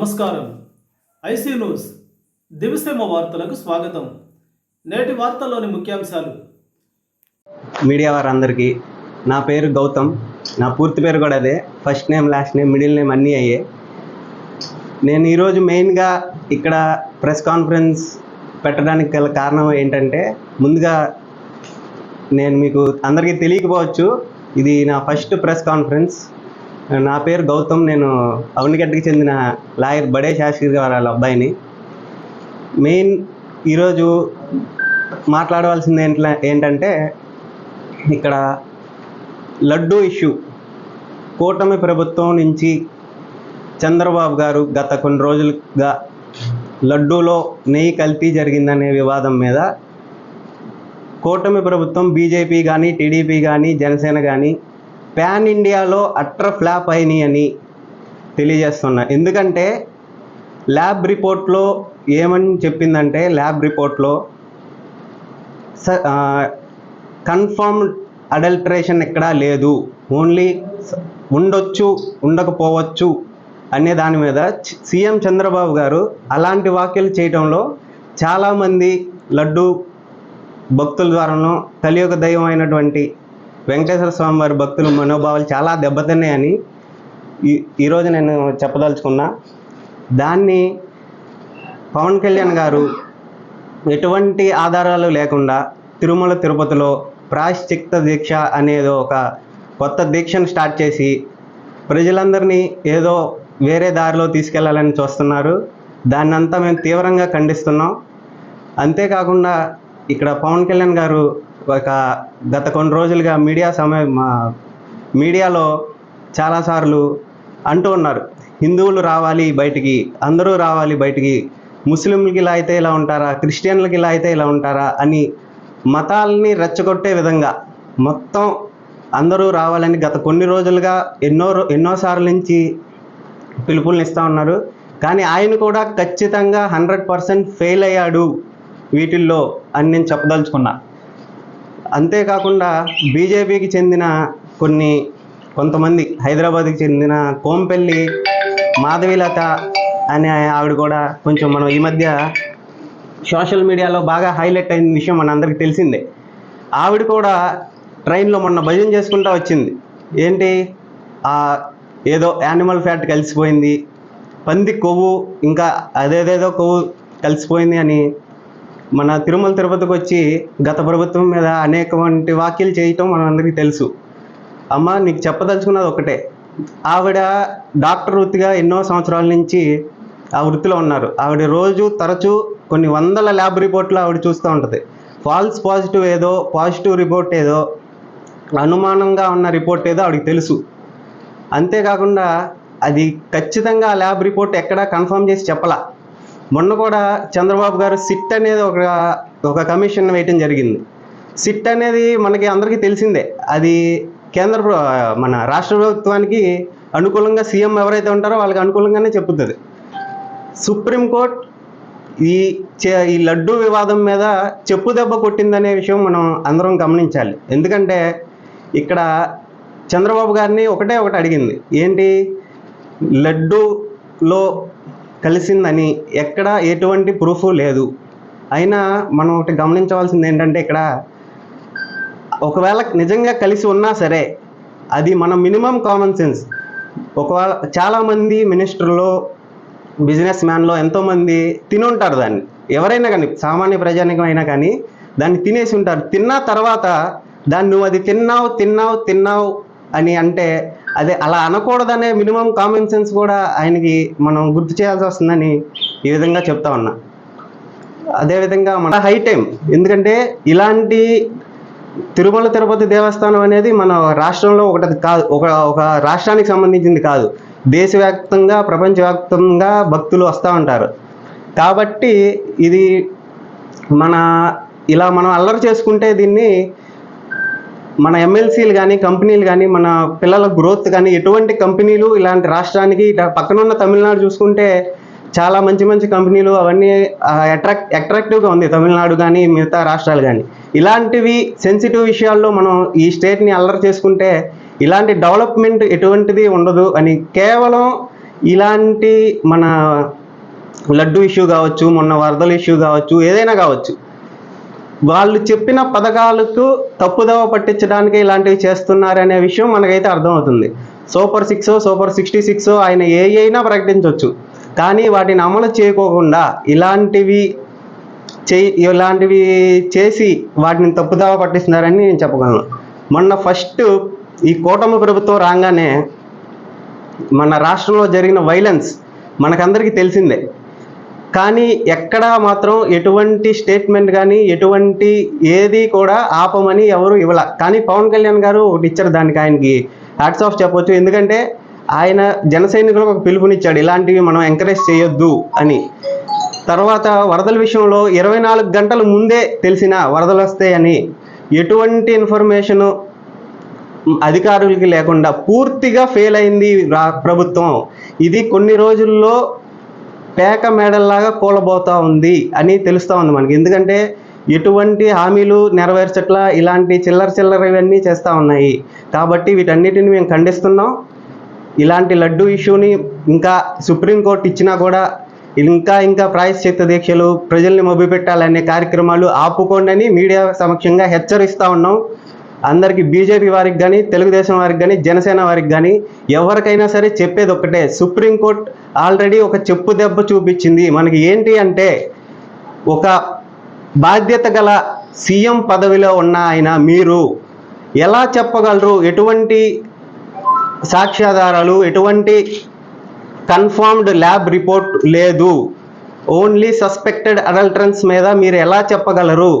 నమస్కారం. IC news. దివిసేమ వార్తలకు స్వాగతం. నేటి వార్తల్లోని ముఖ్యాంశాలు. మీడియా వారందరికీ నా పేరు గౌతమ్. నా పూర్తి పేరు కూడా అదే. First name last name middle name అన్నీ అయ్యే. నేను ఈరోజు మెయిన్గా ఇక్కడ ప్రెస్ కాన్ఫరెన్స్ పెట్టడానికి గల కారణం ఏంటంటే ముందుగా నేను మీకు అందరికీ తెలియకపోవచ్చు ఇది నా ఫస్ట్ ప్రెస్ కాన్ఫరెన్స్. నా పేరు గౌతమ్ నేను అవనిగడ్డకి చెందిన లాయర్ బడే శాస్త్రి గారు వాళ్ళ అబ్బాయిని. మెయిన్ ఈరోజు మాట్లాడవలసింది ఏంట్లా ఏంటంటే ఇక్కడ లడ్డూ ఇష్యూ. కూటమి ప్రభుత్వం నుంచి చంద్రబాబు గారు గత కొన్ని రోజులుగా లడ్డూలో నెయ్యి కల్తీ జరిగిందనే వివాదం మీద కూటమి ప్రభుత్వం బీజేపీ కానీ టీడీపీ కానీ జనసేన కానీ ప్యాన్ ఇండియాలో అట్ర ఫ్లాప్ అయినాయి అని తెలియజేస్తున్నా. ఎందుకంటే ల్యాబ్ రిపోర్ట్లో ఏమని చెప్పిందంటే ల్యాబ్ రిపోర్ట్లో స కన్ఫర్మ్ అడల్టరేషన్ ఎక్కడా లేదు. ఓన్లీ ఉండొచ్చు ఉండకపోవచ్చు అనే దాని మీద సీఎం చంద్రబాబు గారు అలాంటి వ్యాఖ్యలు చేయడంలో చాలామంది లడ్డు భక్తుల ద్వారాను కలియుగ దైవం అయినటువంటి వెంకటేశ్వర స్వామి వారి భక్తుల మనోభావాలు చాలా దెబ్బతిన్నాయని ఈ ఈరోజు నేను చెప్పదలుచుకున్నా. దాన్ని పవన్ కళ్యాణ్ గారు ఎటువంటి ఆధారాలు లేకుండా తిరుమల తిరుపతిలో ప్రాశ్చిక్త దీక్ష అనేది ఒక కొత్త దీక్షను స్టార్ట్ చేసి ప్రజలందరినీ ఏదో వేరే దారిలో తీసుకెళ్ళాలని చూస్తున్నారు. దాన్ని అంతా మేము తీవ్రంగా ఖండిస్తున్నాం. అంతేకాకుండా ఇక్కడ పవన్ కళ్యాణ్ గారు ఒక గత కొన్ని రోజులుగా మీడియా సమయం మా మీడియాలో చాలాసార్లు అంటూ ఉన్నారు. హిందువులు రావాలి బయటికి అందరూ రావాలి బయటికి ముస్లింలకి ఇలా అయితే ఇలా ఉంటారా క్రిస్టియన్లకి ఇలా అయితే ఇలా ఉంటారా అని మతాలని రెచ్చగొట్టే విధంగా మొత్తం అందరూ రావాలని గత కొన్ని రోజులుగా ఎన్నో రో- ఎన్నోసార్లు నుంచి పిలుపుల్ని ఇస్తూ ఉన్నారు. కానీ ఆయన కూడా ఖచ్చితంగా హండ్రెడ్ పర్సెంట్ ఫెయిల్ అయ్యాడు వీటిల్లో అని నేను చెప్పదలుచుకున్నా. అంతేకాకుండా బీజేపీకి చెందిన కొన్ని కొంతమంది హైదరాబాద్కి చెందిన కోంపెల్లి మాధవీలత అనే ఆవిడ కూడా కొంచెం మనం ఈ మధ్య సోషల్ మీడియాలో బాగా హైలైట్ అయిన విషయం మనందరికీ తెలిసిందే. ఆవిడ కూడా ట్రైన్లో మొన్న భజన చేసుకుంటా వచ్చింది. ఏంటి? ఆ ఏదో యానిమల్ ఫ్యాట్ కలిసిపోయింది పంది కొవ్వు ఇంకా అదేదేదో కొవ్వు కలిసిపోయింది అని మన తిరుమల తిరుపతికి వచ్చి గత ప్రభుత్వం మీద అనేకమంటి వ్యాఖ్యలు చేయటం మనందరికీ తెలుసు. అమ్మ నీకు చెప్పదలుచుకున్నది ఒకటే. ఆవిడ డాక్టర్ వృత్తిగా ఎన్నో సంవత్సరాల నుంచి ఆ వృత్తిలో ఉన్నారు. ఆవిడ రోజు తరచూ కొన్ని వందల ల్యాబ్ రిపోర్ట్లు ఆవిడ చూస్తూ ఉంటుంది. ఫాల్స్ పాజిటివ్ ఏదో పాజిటివ్ రిపోర్ట్ ఏదో అనుమానంగా ఉన్న రిపోర్ట్ ఏదో ఆవిడకి తెలుసు. అంతేకాకుండా అది ఖచ్చితంగా ఆ ల్యాబ్ రిపోర్ట్ ఎక్కడా కన్ఫర్మ్ చేసి చెప్పలా. మొన్న కూడా చంద్రబాబు గారు సిట్ అనేది ఒక ఒక కమిషన్ వేయటం జరిగింది. సిట్ అనేది మనకి అందరికీ తెలిసిందే. అది కేంద్ర మన రాష్ట్ర ప్రభుత్వానికి అనుకూలంగా సీఎం ఎవరైతే ఉంటారో వాళ్ళకి అనుకూలంగానే చెప్పుతుంది. సుప్రీంకోర్టు ఈ చే- ఈ లడ్డు వివాదం మీద చెప్పు దెబ్బ కొట్టిందనే విషయం మనం అందరం గమనించాలి. ఎందుకంటే ఇక్కడ చంద్రబాబు గారిని ఒకటే ఒకటి అడిగింది. ఏంటి? లడ్డూలో కలిసిందని ఎక్కడ ఎటువంటి ప్రూఫ్ లేదు. అయినా మనం ఒకటి గమనించవలసింది ఏంటంటే ఇక్కడ ఒకవేళ నిజంగా కలిసి ఉన్నా సరే అది మన మినిమం కామన్ సెన్స్ ఒకవేళ చాలామంది మినిస్టర్లో బిజినెస్ మ్యాన్లో ఎంతోమంది తిని ఉంటారు దాన్ని. ఎవరైనా కానీ సామాన్య ప్రజానికమైనా కానీ దాన్ని తినేసి ఉంటారు. తిన్న తర్వాత దాన్ని నువ్వు అది తిన్నావు తిన్నావు తిన్నావు అని అంటే అదే అలా అనకూడదనే మినిమం కామన్ సెన్స్ కూడా ఆయనకి మనం గుర్తు చేయాల్సి వస్తుందని ఈ విధంగా చెప్తా ఉన్నా. అదేవిధంగా మన హై టైం ఎందుకంటే ఇలాంటి తిరుమల తిరుపతి దేవస్థానం అనేది మన రాష్ట్రంలో ఒకటి కాదు ఒక ఒక రాష్ట్రానికి సంబంధించింది కాదు. దేశవ్యాప్తంగా ప్రపంచవ్యాప్తంగా భక్తులు వస్తూ ఉంటారు. కాబట్టి ఇది మన ఇలా మనం అల్లరి చేసుకుంటే దీన్ని మన ఎమ్మెల్సీలు కానీ కంపెనీలు కానీ మన పిల్లల గ్రోత్ కానీ ఎటువంటి కంపెనీలు ఇలాంటి రాష్ట్రానికి పక్కనున్న తమిళనాడు చూసుకుంటే చాలా మంచి మంచి కంపెనీలు అవన్నీ అట్రాక్ట్ అట్రాక్టివ్గా ఉంది. తమిళనాడు కానీ మిగతా రాష్ట్రాలు కానీ ఇలాంటివి సెన్సిటివ్ విషయాల్లో మనం ఈ స్టేట్ని అల్లరి చేసుకుంటే ఇలాంటి డెవలప్మెంట్ ఎటువంటిది ఉండదు అని కేవలం ఇలాంటి మన లడ్డు ఇష్యూ కావచ్చు మొన్న వరదల ఇష్యూ కావచ్చు ఏదైనా కావచ్చు. వాళ్ళు చెప్పిన పథకాలకు తప్పుదవ పట్టించడానికి ఇలాంటివి చేస్తున్నారనే విషయం మనకైతే అర్థమవుతుంది. Super six super sixty six ఆయన ఏ అయినా ప్రకటించవచ్చు. కానీ వాటిని అమలు చేయకోకుండా ఇలాంటివి చే ఇలాంటివి చేసి వాటిని తప్పుదావ పట్టిస్తున్నారని నేను చెప్పగలను. మొన్న ఫస్ట్ ఈ కూటమి ప్రభుత్వం రాగానే మన రాష్ట్రంలో జరిగిన వైలెన్స్ మనకందరికీ తెలిసిందే. కానీ ఎక్కడా మాత్రం ఎటువంటి స్టేట్మెంట్ కానీ ఎటువంటి ఏది కూడా ఆపమని ఎవరు ఇవ్వాల. కానీ పవన్ కళ్యాణ్ గారు ఒకటి ఇచ్చారు దానికి ఆయనకి. హ్యాట్స్ ఆఫ్ చెప్పొచ్చు. ఎందుకంటే ఆయన జన సైనికులకు ఒక పిలుపునిచ్చాడు. ఇలాంటివి మనం ఎంకరేజ్ చేయొద్దు అని. తర్వాత వరదల విషయంలో ఇరవై నాలుగు గంటల ముందే తెలిసిన వరదలు వస్తాయని ఎటువంటి ఇన్ఫర్మేషను అధికారులకి లేకుండా పూర్తిగా ఫెయిల్ అయింది ప్రభుత్వం. ఇది కొన్ని రోజుల్లో పేక మేడల్లాగా కూలబోతా ఉంది అని తెలుస్తూ ఉంది మనకి. ఎందుకంటే ఎటువంటి హామీలు నెరవేర్చట్లా ఇలాంటి చిల్లర చిల్లర ఇవన్నీ చేస్తూ ఉన్నాయి. కాబట్టి వీటన్నిటిని మేము ఖండిస్తున్నాం. ఇలాంటి లడ్డు ఇష్యూని ఇంకా సుప్రీంకోర్టు ఇచ్చినా కూడా ఇంకా ఇంకా ప్రాయశ్చిత్త దీక్షలు ప్రజల్ని మొబ్బిపెట్టాలనే కార్యక్రమాలు ఆపుకోండి అని మీడియా సమక్షంగా హెచ్చరిస్తూ ఉన్నాం. అందరికీ బీజేపీ వారికి కానీ తెలుగుదేశం వారికి కానీ జనసేన వారికి కానీ ఎవరికైనా సరే చెప్పేది ఒక్కటే. సుప్రీంకోర్టు ఆల్రెడీ ఒక చెప్పు దెబ్బ చూపించింది. మనకి ఏంటి అంటే ఒక బాధ్యత గల సీఎం పదవిలో ఉన్న ఆయన మీరు ఎలా చెప్పగలరు? ఎటువంటి సాక్ష్యాధారాలు? ఎటువంటి కన్ఫర్మ్డ్ ల్యాబ్ రిపోర్ట్ లేదు. ఓన్లీ సస్పెక్టెడ్ అడల్ట్రన్స్ మీద మీరు ఎలా చెప్పగలరు?